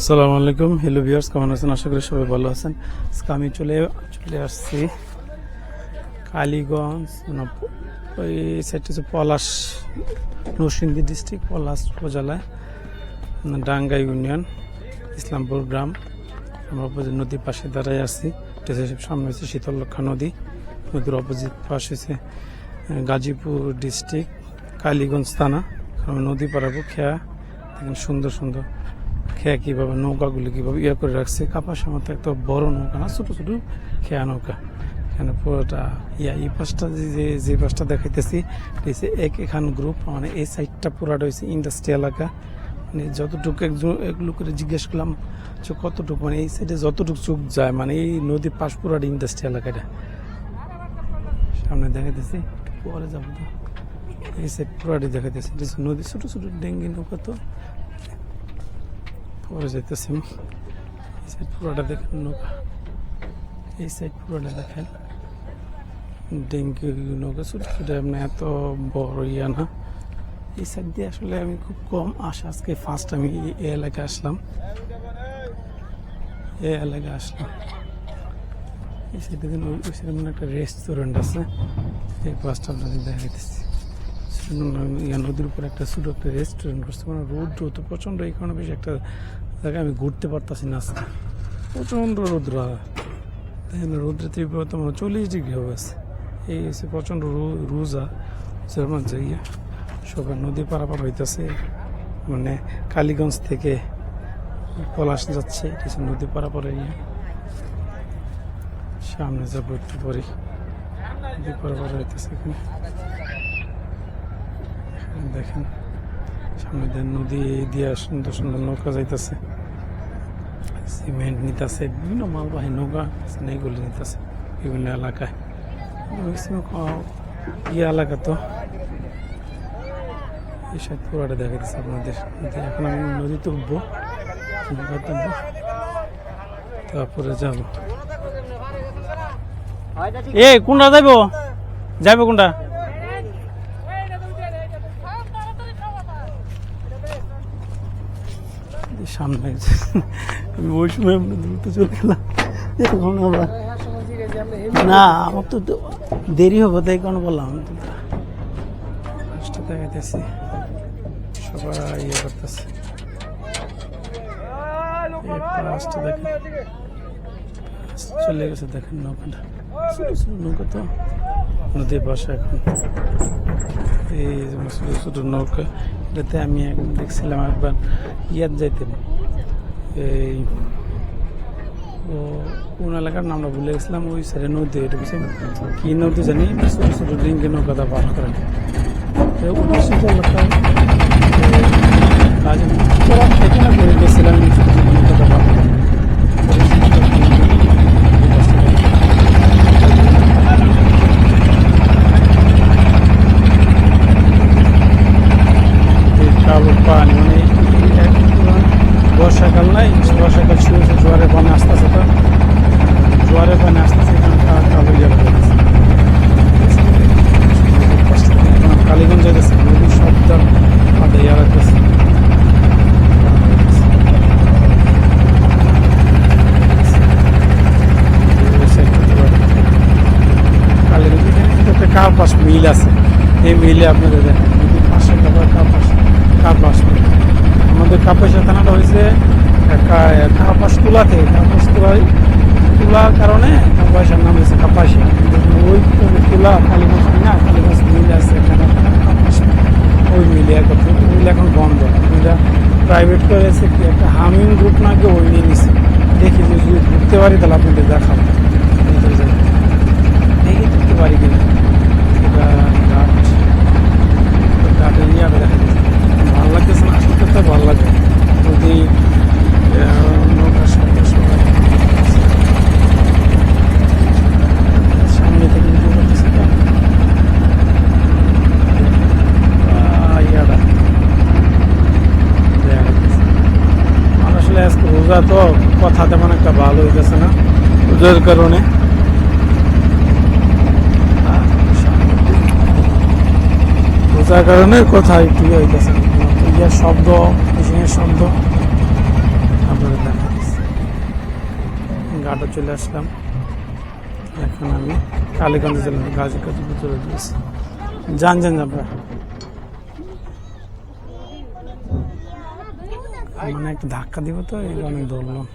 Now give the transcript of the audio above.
আসসালামু আলাইকুম। Hello viewers কেমন আছেন? আশা করি সবাই ভালো আছেন। আজকে আমি চলে চলে আসছি কালীগঞ্জ ওই সাইডটা হচ্ছে পলাশ নরসিংদী ডিস্ট্রিক্ট পলাশ উপজেলায় না, ডাঙ্গা ইউনিয়ন ইসলামপুর গ্রাম। আমরা অপোজিট নদীর পাশে দাঁড়ায় আসছি সামনে হচ্ছে শীতলক্ষা নদী। নদীর অপোজিট পাশে হচ্ছে গাজীপুর ডিস্ট্রিক্ট কালীগঞ্জ থানা। নদী পারাবো খেয়া দেখেন সুন্দর সুন্দর। খেয়া কীভাবে, নৌকাগুলি কীভাবে ইয়ে করে রাখছে কাপাসের মতো একটা বড় নৌকা না, ছোট ছোট খেয়া নৌকা। এখানে পুরোটা ইয়া, এই পাশটা যে- যে পাশটা দেখাইতেছি হচ্ছে এক এখান গ্রুপ মানে এই সাইডটা পুরাটা হয়েছে ইন্ডাস্ট্রি এলাকা। মানে যতটুকু এগুলো করে জিজ্ঞেস করলাম, যে কতটুকু মানে এই সাইডে যতটুকু চোখ যায় মানে এই নদীর পাশ পুরাটা ইন্ডাস্ট্রি এলাকাটা সামনে দেখাইতেছি পরে যাব এই সাইড পুরাটি দেখাইতেছি। নদী, ছোট ছোট ডেঙ্গি নৌকা তো। পরে যেতেছি এই সাইড পুরোটা দেখেন নৌকা। এই সাইড পুরোটা দেখেন। ডেঙ্গি নৌকা ছোট ছোট এমনি এত বড় ইয়া না। এই সাইড দিয়ে আসলে আমি খুব কম আসা। আজকে ফার্স্ট আমি এই- এলাকায় আসলাম। এই এলাকায় আসলাম। এই সাইডে দিন ওই মানে একটা রেস্টুরেন্ট আছে। এই দেখা নদীর উপর একটা ছোট একটা রেস্টুরেন্ট করছে। মানে রৌদ্র তো প্রচণ্ড এই কারণে বেশি একটা জায়গায় আমি ঘুরতে পারতাছি না আজকে। প্রচণ্ড রৌদ্র। দেখেন, রৌদ্রের তীব্রতা মানে চল্লিশ ডিগ্রি হবে আছে। এই হচ্ছে প্রচণ্ড রো- রোজা। জার্মান জায়গা সবাই নদী পারাপার হইতেছে। মানে কালীগঞ্জ থেকে পলাশ যাচ্ছে হচ্ছে নদী পারাপার ইয়ে সামনে যাব একটু পরে। নদী পারাপার হইতেছে এখানে। দেখেন সামনে নদী দিয়ে সুন্দর সুন্দর নৌকা যাইতেছে। সিমেন্ট নিতেছে, বিভিন্ন মালবাহী নৌকা এগুলি নিতেছে বিভিন্ন এলাকায়। ম্যাক্সিমাম ইয়ে এলাকা তো। এই সাইড পুরোটা দেখা দিচ্ছে আপনাদের এখন আমি নদীতে উঠবো নৌকাতে উঠবো তারপরে যাব। এ কোনটা যাইব? যাইব কোনটা? সামনে আমি ওই সময় আমরা দ্রুত চলে গেলাম এখন আমরা না, আমার তো দেরি হবে, তাই কারণে বললাম তো দেখাইতেছি। সবাই ইয়ে করতেছে। চলে গেছে, দেখেন নৌকাটা। নৌকা তো। নদীর পাশে এখন। এই ছোটো ছোট নৌকা, এটাতে আমি একবার দেখছিলাম একবার ইয়াত যাইতাম এই ও কোন এলাকার নামটা ভুলে গেছিলাম, ওই সাইডে নদী, এটা বুঝছি কি নদী জানি? ছোটো ছোটো ডিঙ্গে নৌকাটা পার করে তো উপস্থিত এলাকায় কাজ এখানে করে গেছিলাম ছোট ছোট নৌকাটা পার করে এই কালো পানি মানে এই এক পুরান বর্ষাকাল নাই বর্ষাকাল শুরু হয়েছে জোয়ারের পানি আস্তে আস্তে তো জোয়ারের পানি আস্তে আস্তে এখানে কা- কালো ইয়ে হয়ে গেছে। কালীগঞ্জ যেতেছে নদীর শব্দ মাথা ইয়া রাখতেছে কালীগঞ্জ এখানে কিন্তু একটা কার্পাস মিল আছে। এই মিলে আপনাদের দেখেন পাশে তারপর কার্পাস কার্পাস আমাদের কাপাসের থানাটা হয়েছে কাপাস তুলা কাপাস তুলাই, তুলার কারণে কাপাসের নাম হয়েছে কাপাসিয়া ওই তুলা কালীগঞ্জ না কালীগঞ্জ মিল আছে, এখানে কাপাস ওই মিলে একত্র মিল এখন বন্ধ। এটা প্রাইভেট করেছে কি একটা হামিং গ্রুপ নাকি ওই নিয়ে নিছে। দেখি যদি ঘুরতে পারি তাহলে আপনাদের দেখাবো। দেখি ঢুকতে পারি কিনা। ভালো লাগতেছে না আসলে তো ভালো লাগে। যদি রোজা তো কথা তেমন একটা ভালো হইতেছে না। রোজার কারণে। রোজার কারণে কথা একটু ইয়ে হইতেছে। ইয়ার শব্দ, মেশিনের শব্দ আপনারা ঘাটে চলে আসলাম। এখন আমি কালীগঞ্জ জেলার গাজীপুর চলে দিয়েছি। যান যান আপনার। মানে একটু ধাক্কা দিব তো, এই অনেক দৌড়লাম